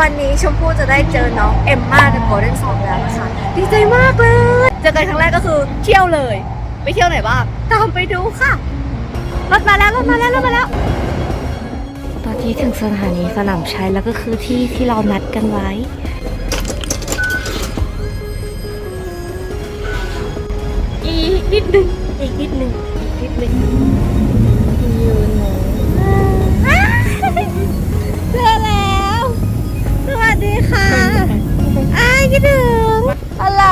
วันนี้ชมพู่จะได้เจอน้องเอมมากับโกลเด้นซองแล้วนะคะดีใจมากเลยเจอกันครั้งแรกก็คือเที่ยวเลย ไปเที่ยวไหนบ้างตามไปดูค่ะรถมาแล้วรถมาแล้วรถมาแล้ว ตอนนี้ถึงสถานีสนามชัยแล้วก็คือที่ที่เรานัดกันไว้ อีกนิดนึงอีกนิดนึงอีกนิดนึงอยู่ไหน คิดถึงฮัลโหล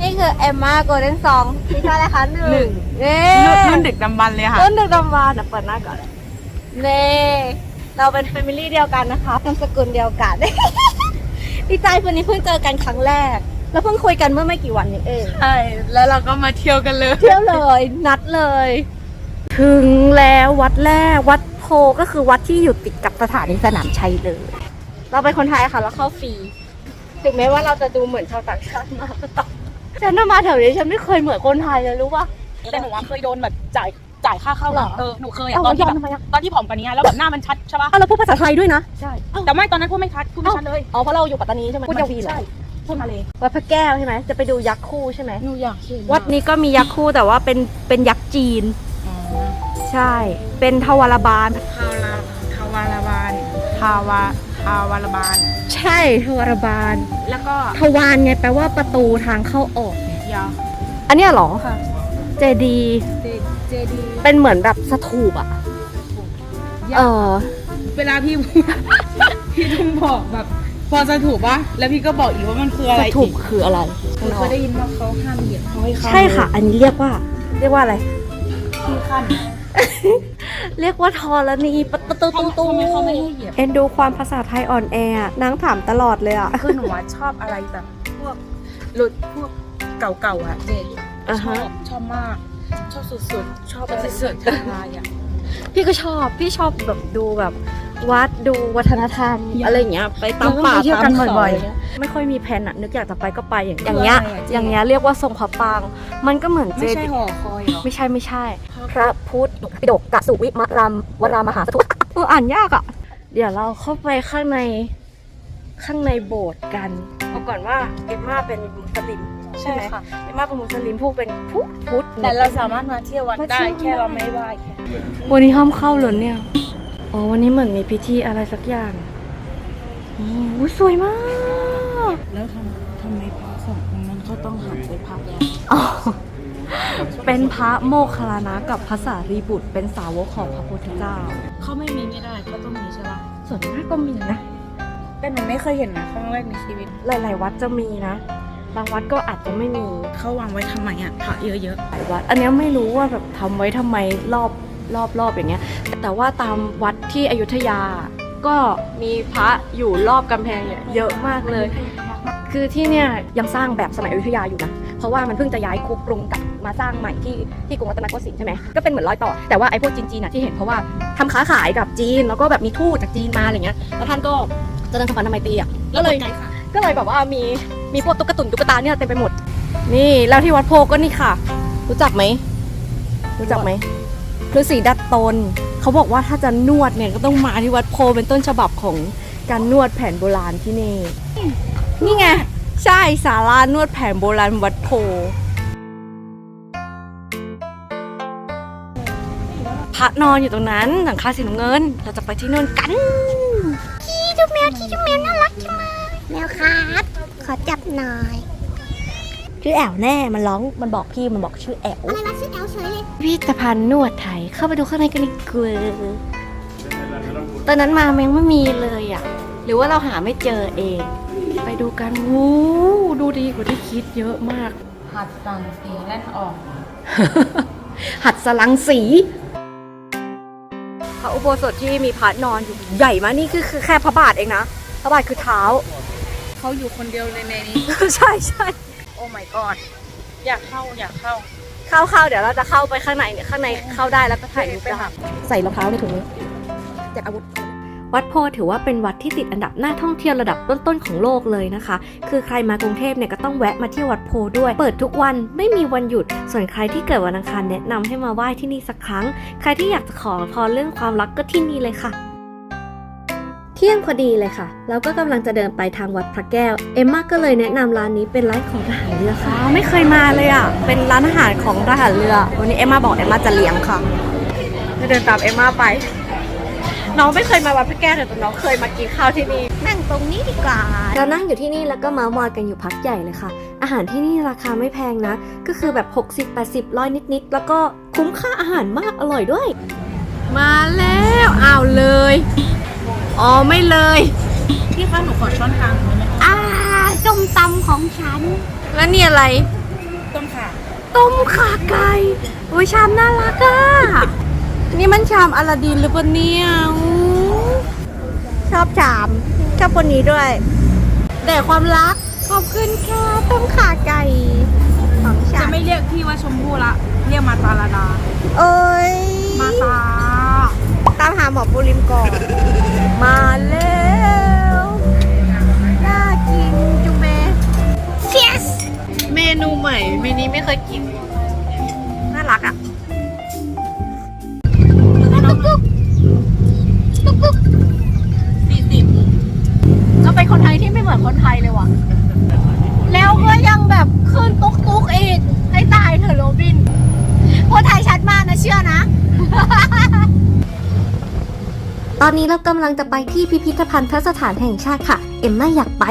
นี่คือเอมมาโกลเด้นซองที่เท่าไหรคะหนึ่ง เน่รุ่นรุ่นดึกดำบรรพ์เลยค่ะ ต้นดึกดำบานอะเปิดหน้าก่อนเลยเน่เราเป็นแฟมิลี่เดียวกันนะคะนามสกุลเดียวกัน ดีใจวันนี้เพิ่งเจอกันครั้งแรก แล้วเพิ่งคุยกันเมื่อไม่กี่วันนี้เอง ใช่ แล้วเราก็มาเที่ยวกันเลย เที่ยวเลยนัดเลย ถึงแล้ววัดแรกวัดโพก็คือวัดที่อยู่ติดกับสถานีสนามชัยเลย เราเป็นคนไทยค่ะ แล้วเข้าฟรี ถึงแม้ว่าเราจะดูเหมือนชาวต่างชาติมากก็ตามฉันน่ะมาแถวนี้ฉันไม่เคยเหมือนคนไทยเลยรู้ปะ แต่หนูว่าเคยโดนแบบจ่ายจ่ายค่าเข้าเหรอเออหนูเคยอะเอ้าตอนที่ยอแบมบทำไมอะ ตอนที่ผอมกว่านี้แล้วแบบหน้ามันชัดใช่ปะอ้าวเราพูดภาษาไทยด้วยนะ ใช่แต่ไม่ตอนนั้นพูดไม่ชัดพูดไม่ชัดเลยอ๋อเพราะเราอยู่ปัตตานีใช่ไหมพูดยาวีเหรอใช่พูดมาเลยวัดพระแก้วใช่ไหมจะไปดูยักษ์คู่ใช่ไหมหนูอยากเห็นวัดนี้ก็มียักษ์คู่แต่ว่าเป็นเป็นยักษ์จีนอ๋อใช่ เป็นทวารบาลทาวาทาวารบาลทาวา ทาวารบาล ใช่ทวารบาล แล้วก็ทวารไงแปลว่าประตูทางเข้าออกไงยาวอันเนี้ยเหรอค่ะเจดีย์เจเจดีเป็นเหมือนแบบสถูปอะเออเวลาพี่พี่ต้องบอกแบบ พอจะถูกปะแล้วพี่ก็บอกอีกว่ามันคืออะไรสถูปคืออะไรหนูเคยได้ยินว่าเขาห้ามเหยียบเขาให้ข้ามใช่ค่ะ อันนี้เรียกว่า เรียกว่าอะไร ที่ขั้น เรียกว่าธรณีประตูตูตูทำไมเขาไม่ให้เหยียบ เอ็นดูความภาษาไทยอ่อนแออะนางถามตลอดเลยอะคือหนูอะชอบอะไรแบบพวกหลุดพวกเก่าๆอะเด็กอ่าชฮะ อบชอบมาก ชอบสุดๆ ชอบแบบสุดๆทำลายอะพี่ก็ชอบ พี่ชอบแบบดูแบบ วัดดูวัฒนธรรมอยากอะไรอย่างเงี้ยไปตามเราต้องป่าไปเที่ยวตามกันเขาบ่อยอะไรเงี้ยไม่ค่อยมีแผนอะนึกอยากจะไปก็ไปอย่างอย่างเงี้ยคืออะไรอะเจ๊อย่างเงี้ยเรียกว่าทรงพระปราง มันก็เหมือนเจไม่ใช่ดีย์หอคอยเหรอไม่ใช่ไม่ใช่ พระพุทธปิฎกกสุวิมรามวรามหาสถุเอออ่านยากอะ เดี๋ยวเราเข้าไปข้างในข้างในโบสถ์กันเอาก่อนว่าเอมมาเป็นมุสลิมใช่ใช่ไหมค่ะเอมมาเป็นมุสลิมพวกเป็นพุทธพุทธแต่เราสามารถมาเที่ยววัดมาได้เที่ยวแค่เราไม่ไหว้แค่วันนี้ห้ามเข้าเหรอเนี่ย อ๋อวันนี้เหมือนมีพิธีอะไรสักอย่างอ๋ออุ๊ยสวยมาก แล้วทำทำไมพระสององค์นั้นเขาต้องหันไปพักแล้วอ๋อเป็นพระโมคคัลลานะกับพระสารีบุตร เป็นสาวกของพระพุทธเจ้า เขาไม่มีไม่ได้เขาต้องมีใช่ปะส่วนมากก็มีนะ แต่หนูไม่เคยเห็นนะครั้งแรกในชีวิต หลาย ๆ วัดจะมีนะ บางวัดก็อาจจะไม่มี เขาวางไว้ทำไมอะพระเยอะหลายวัด อันเนี้ยไม่รู้ว่าแบบทำไว้ทำไมรอบ รอบรอบอย่างเงี้ย แต่ว่าตามวัดที่อยุธยาก็มีพระอยู่รอบกำแพงเนี่ยเยอะมากเลย คือที่เนี่ยยังสร้างแบบสมัยอยุธยาอยู่นะ เพราะว่ามันเพิ่งจะย้ายคุกกรุงกลับมาสร้างใหม่ที่ที่กรุงรัตนโกสินทร์ใช่ไหมก็เป็นเหมือนรอยต่อ แต่ว่าไอ้พวกจีนๆนะที่เห็นเพราะว่าทำค้าขายกับจีนแล้วก็แบบมีทูตจากจีนมาอะไรเงี้ย แล้วท่านก็เจริญสัมพันธ์ทำไมตรีอะๆก็เลยไกลค่ะก็เลยแบบว่ามีมีพวกตุ๊กตุนตุ๊กตาเนี่ยเต็มไปหมด นี่แล้วที่วัดโพก็นี่ค่ะ รู้จักไหม รู้จักไหม ฤาษีดัดตน เขาบอกว่าถ้าจะนวดเนี่ยก็ต้องมาที่วัดโพเป็นต้นฉบับของการนวดแผนโบราณที่นี่ นี่ไง ใช่ศาลานวดแผนโบราณวัดโพพระนอนอยู่ตรงนั้นหลังคาสีน้ำเงิน เราจะไปที่นู่นกันขี้เจุแมวขี้เจุแมวน่ารักจังเลยแมวครับ ขอจับหน่อย ชื่อแอวแน่ มันร้อง มันบอกพี่ มันบอกชื่อแอวอะไรวะชื่อแอลเฉยเลยพิพิธภัณฑ์นวดไทย เข้าไปดูข้างในกันดีกว่าตอนนั้นมาแมงไม่มีเลยอะ หรือว่าเราหาไม่เจอเอง ไปดูกันวู้ดูดีกว่าที่คิดเยอะมาก หัดสั่งสีแล่นออก หัดสลังสีพระอุโบสถที่มีพระนอนอยู่ใหญ่มากนี่คือคือแค่พระบาทเองนะ พระบาทคือเท้า เขาอยู่คนเดียวเลยในนี้ ใช่ใช่โอ้ my god อยากเข้าอยากเข้า เข้าเข้าเดี๋ยวเราจะเข้าไปข้างในเนี่ยข้างในเข้าได้แล้วก็ถ่ายรูปได้ใส่รองเท้าในถุงนี้แจกอาวุธวัดโพธิ์ถือว่าเป็นวัดที่ติดอันดับน่าท่องเที่ยวระดับต้นๆของโลกเลยนะคะ คือใครมากรุงเทพเนี่ยก็ต้องแวะมาเที่ยววัดโพธิ์ด้วย เปิดทุกวันไม่มีวันหยุด ส่วนใครที่เกิดวันอังคารแนะนำให้มาไหว้ที่นี่สักครั้ง ใครที่อยากจะขอพรเรื่องความรักก็ที่นี่เลยค่ะ ที่ยงพอดีเลยค่ะ เราก็กำลังจะเดินไปทางวัดพระแก้ว เอ็มมาก็เลยแนะนำร้านนี้เป็นร้านของทหารเรือค่ะ ไม่เคยมาเลยอะ เป็นร้านอาหารของทหารเรือ วันนี้เอ็มมาบอกเอ็มมาจะเลี้ยงค่ะจะเดินตามเอ็มมาไป น้องไม่เคยมาวัดพระแก้วแต่น้องเคยมากินข้าวที่นี่ นั่งตรงนี้ดีกว่า เรานั่งอยู่ที่นี่แล้วก็เมาส์มอยกันอยู่พักใหญ่เลยค่ะ อาหารที่นี่ราคาไม่แพงนะ ก็คือแบบ 60 80ร้อยนิดๆ แล้วก็คุ้มค่าอาหารมากอร่อยด้วย มาแล้วอ้าวเลย อ๋อไม่เลยพี่คะหนูขอช้อนกลางได้ไหมอ่าส้มตำของฉัน แล้วนี่อะไร ต้มค่ะต้มขาไก่โอ้ยชามน่ารักอะ นี่มันชามอลาดินหรือเปล่าเนี่ยอู้ชอบชามชอบคนนี้ด้วย แต่ความรักขอบคุณค่ะต้มขาไก่ของฉัจะนไม่เรียกพี่ว่าชมพู่ละ เรียกมาตาลาดา เอ้ย มาตา ตามหาหมอปูริมก่อน มาแล้ว กำลังจะไปที่พิพิธภัณฑสถานแห่งชาติค่ะ เอ็มม่าอยากไป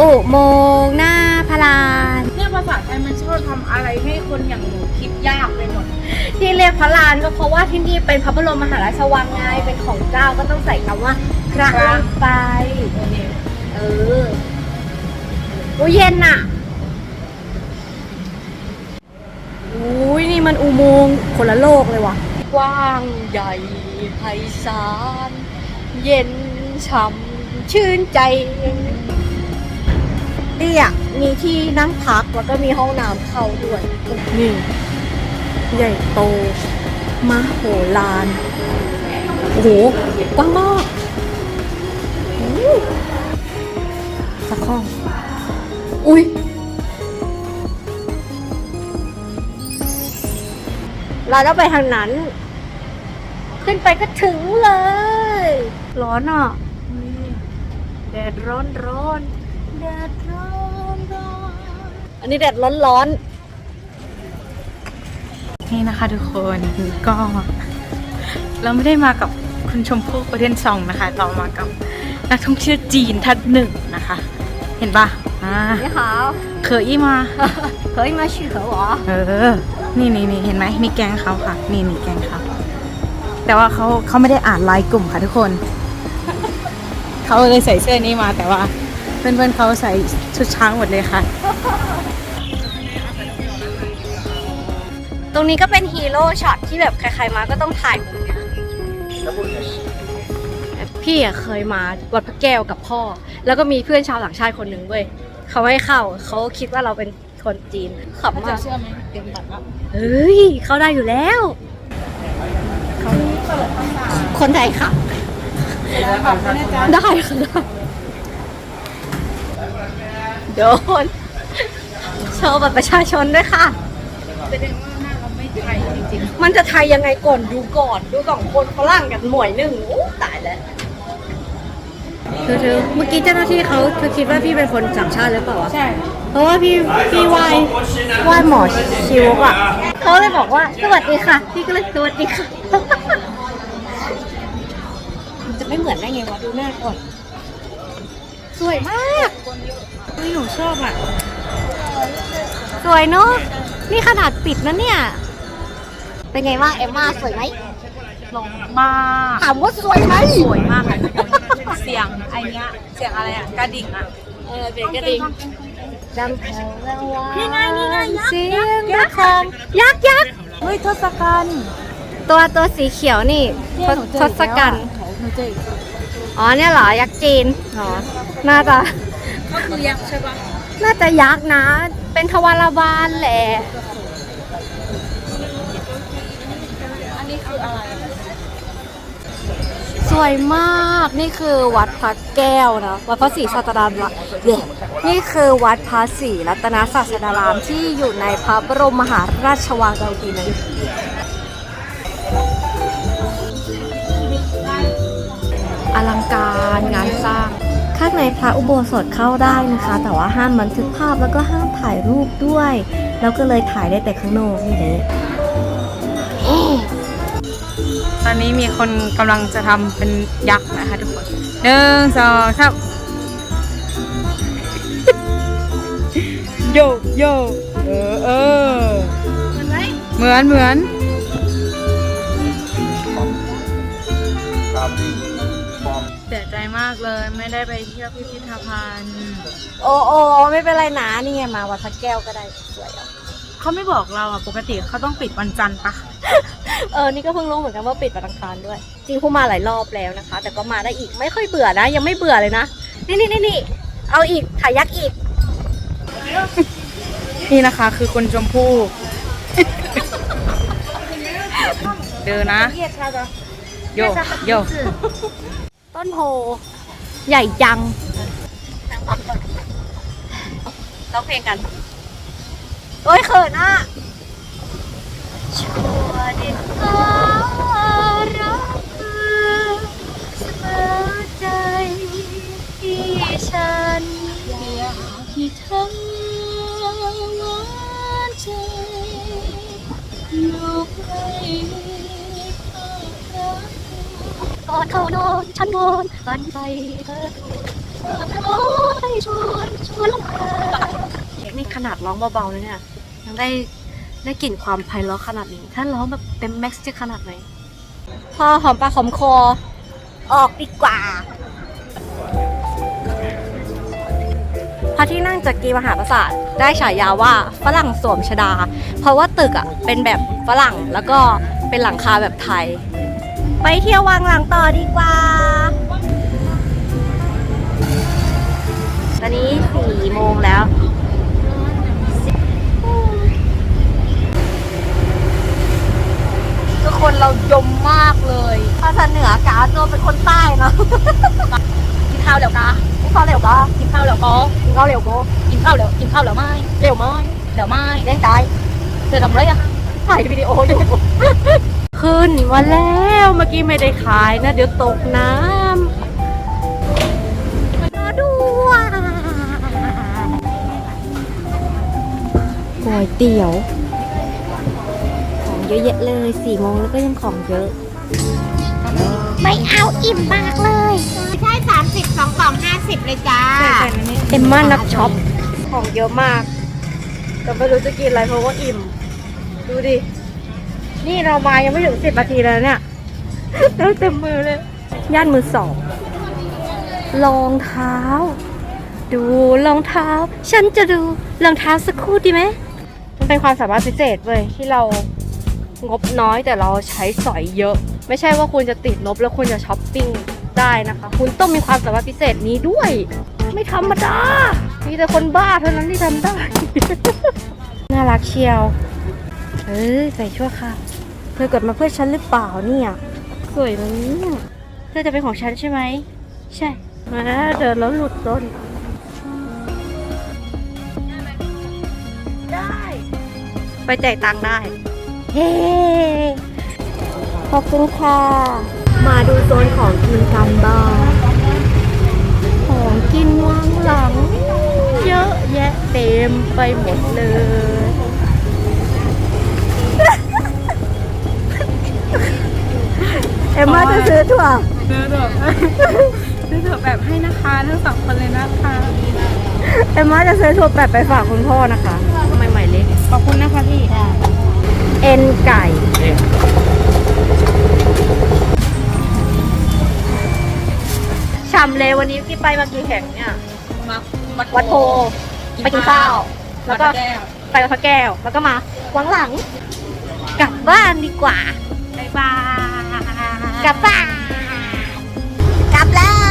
อุโมงค์หน้าพระลานเนี่ยภาษาไทยมันชอบทำอะไรให้คนอย่างหนูคิดยากไปหมด ที่เรียกพระลานก็เพราะว่าที่นี่เป็นพระบรมมหาราชวังไงเป็นของเจ้าก็ต้องใส่คำว่าพระลงไป เออโอ้เย็นน่ะอุ้ยนี่มันอุโมงค์คนละโลกเลยว่ะ กว้างใหญ่ไพศาลเย็นช่ำชื่นใจ ดีอะมีที่นั่งพักแล้วก็มีห้องน้ำเข้าด้วยนี่ใหญ่โตมโหฬารโอ้โหกว้างมากสักห้อง อุ้ยเราต้องไปทางนั้น ขึ้นไปก็ถึงเลย ร้อนอะแดดร้อนร้อน แดดร้อนร้อนอันนี้แดดร้อนร้อน นี่นะคะทุกคนก็ เราไม่ได้มากับคุณชมพู่ประเด็นซองนะคะ เรามากับนักท่องเที่ยวจีนท่านหนึ่งนะคะ เห็นปะอ่า 你好， เคยอี้มา 可以吗？许可我。 เออ นี่นี่นี่เห็นไหมนี่แกงเขาค่ะ นี่นี่แกงเขาแต่ว่าเขาเขาไม่ได้อ่านไลน์กลุ่มค่ะทุกคน เขาเลยใส่เสื้อนี้มา แต่ว่า เพื่อนๆเขาใส่ชุดช้างหมดเลยค่ะ ตรงนี้ก็เป็นฮีโร่ช็อตที่แบบใครๆมาก็ต้องถ่ายมุมเนี้ยพี่อะเคยมาวัดพระแก้วกับพ่อ แล้วก็มีเพื่อนชาวต่างชาติคนหนึ่งเว้ยเขาไม่ให้เข้าเขาคิดว่าเราเป็นคนจีนขับจะมาเชื่อไหมเต็มบัตรแล้วเฮ้ยเข้าได้อยู่แล้วคนไทยขับได้ค่ะได้ โดน โชว์บัตรประชาชนด้วยค่ะ แสดงว่าหน้าเราไม่ไทยจริงมันจะไทยยังไงก่อนดูก่อนดูสองคนฝรั่งกับหมวยหนึ่งอู้ตายแล้วเธอเธอเมื่อกี้เจ้าหน้าที่เขาเธอคิดว่าพี่เป็นคนต่างชาติหรือเปล่าวะๆ ใช่ เพราะว่าพี่พี่ไหวไหวหมอชิวอะเขาเลยบอกว่าสวัสดีค่ะ พี่ก็เลยสวัสดีค่ะ มันจะไม่เหมือนได้ไงวะดูหน้าก่อน สวยมากนี่ หนูชอบอะ สวยเนาะนี่ขนาดปิดนะเนี่ย เป็นไงว่างเอ็มมาสวยไหมลงมากถามว่าสวยไหมสวยมากค่ะเสียงไอเนี้ยเสียงอะไรอะกระดิ่งอะเออเสียงกระดิ่งจำแถวแล้วว่านี่ไงนี่ไงยักษ์เสียงยัระกษ์ฆังยักษ์ยักษ์เฮ้ยทศกัณฐ์ตัวตัวสีเขียวนี่ทศทศกัณฐ์หนูเจออ๋อเนี่ยเหรอยักษ์จีนอ๋อน่าจะ เขาคือยักษ์ใช่ปะน่าจะยักษ์นะ เป็นทวารบาลแหละ อันนี้คืออะไร สวยมากนี่คือวัดพระแก้วนะวัดพระศรีสัตนารามเนี่ยนี่คือวัดพระศรีรัตนศาสดารามที่อยู่ในพระบรมมหาราชวังเราทีนะอลังการงานสร้าง ข้างในพระอุโบสถเข้าได้นะคะ แต่ว่าห้ามบันทึกภาพแล้วก็ห้ามถ่ายรูปด้วยแล้วก็เลยถ่ายได้แต่ข้างนอกนี่เลยตอนนี้มีคนกำลังจะทำเป็นยักษ์นะคะทุกคนหนึ่งสองสามโยโยเออเออเหมือนเหมือนเสียใจมากเลย ไม่ได้ไปเที่ยวพิพิธภัณฑ์ โอ้โอ้ไม่เป็นไรนะนี่ไงมาวัดพระแก้วก็ได้สวยอะเขาไม่บอกเราอะปกติเขาต้องปิดวันจันทร์ปะเออนี่ก็เพิ่งรู้เหมือนกันว่าปิดวันอังคารด้วย จริงผู้มาหลายรอบแล้วนะคะ แต่ก็มาได้อีกไม่ค่อยเบื่อนะ ยังไม่เบื่อเลยนะนี่นี่นี่นี่เอาอีกถ่ายยักษ์อีก นี่นะคะคือคุณชมพู่ เดินนะโยโย ต้นโพใหญ่จังร้องเพลงกัน โอ้ยเขินอะชัวดินฟ้ารักเธอเสมอใจที่ฉันอยากที่เธอหวานใจลูกไม่ อดเขานอนฉันนอนฝันไปเธอโอ้ยชวนชวนลงมาเค้กนี่ขนาดร้องเบาๆเลยเนี่ยยังได้ได้กลิ่นความไพเราะขนาดนี้ ถ้าร้องแบบเต็มแม็กซ์จะขนาดไหนพอหอมปากหอมคอ ออกดีกว่าพระที่นั่งจักรีมหาปราสาทได้ฉายาว่าฝรั่งสวมชดา เพราะว่าตึกอะเป็นแบบฝรั่งแล้วก็เป็นหลังคาแบบไทย ไปเที่ยววังหลังต่อดีกว่า ตอนนี้สี่โมงแล้วทุกคนเรายมมากเลยภาษาเหนือกาโนเป็นคนใต้เนาะกินข้าวเดี๋ยวกากินข้าวเดี๋ยวกากินข้าวเดี๋ยวก็กินข้าวเดี๋ยวก็กินข้าวเดี๋ยวกินข้าวเดี๋ยวไม่เดี๋ยวไม่เดี๋ยวไม่เลี้ยงใจเธอทำไรอะถ่ายวิดีโออยู่ ขึ้นมาแล้วเมื่อกี้ไม่ได้ขายนะ เดี๋ยวตกน้ำมาดูอะก๋วยเตี๋ยว ของเยอะแยะเลยสี่โมงแล้วก็ยังของเยอะ ไม่เอาอิ่มมากเลยใช่สามสิบสองกล่องห้าสิบเลยจ้าเอ็มม่านักช็อปของเยอะมาก แต่ไม่รู้จะกินอะไรเพราะว่าอิ่ม ดูดิ นี่เรามายังไม่ถึงสิบนาทีเลยเนี่ยแล้เต็มมือเลย ย่านมือสองรองเท้า ดูรองเท้า ฉันจะดูรองเท้าสักคู่ดีไหมมันเป็นความสามารถพิเศษเว้ยที่เรางบน้อยแต่เราใช้สอยเยอะ ไม่ใช่ว่าคุณจะติดลบแล้วคุณจะช้อปปิ้งได้นะคะ คุณต้องมีความสามารถพิเศษนี้ด้วย ไม่ธรรมดามีแต่คนบ้าเท่านั้นที่ทำได้ น่ารักเชียว เออใส่ชั่วค่ะ เธอเกิดมาเพื่อฉันหรือเปล่าเนี่ยสวยมั้เนี่ยเธอจะเป็นของฉันใช่ไหม ใช่มาเดินแล้วหลุดต้น ได้ ไปจ่ายตังค์ได้ เฮ้ขอบคุณค่ะ มาดูโซนของกินกันบ้างของกินวางหลัง เยอะแยะเต็มไปหมดเลย เอ็มมาจะซื้อถั่วเดินแบบเดินแบบให้นะคะทั้งสองคนเลยนะคะเอ็มมาจะซื้อถั่วแบบไปฝากคุณพ่อนะคะใหม่ๆเล็กขอบคุณนะคะพี่เอ็นไก่ฉ่ำเลยวันนี้ที่ไปมากี่แข่งเนี่ยมามาวัดโพไปกินข้าว แล้วก็ไปวัดพระแก้วแล้วก็มาวังหลัง กลับบ้านดีกว่า บ๊ายบาย กลับบ้าน กลับแล้ว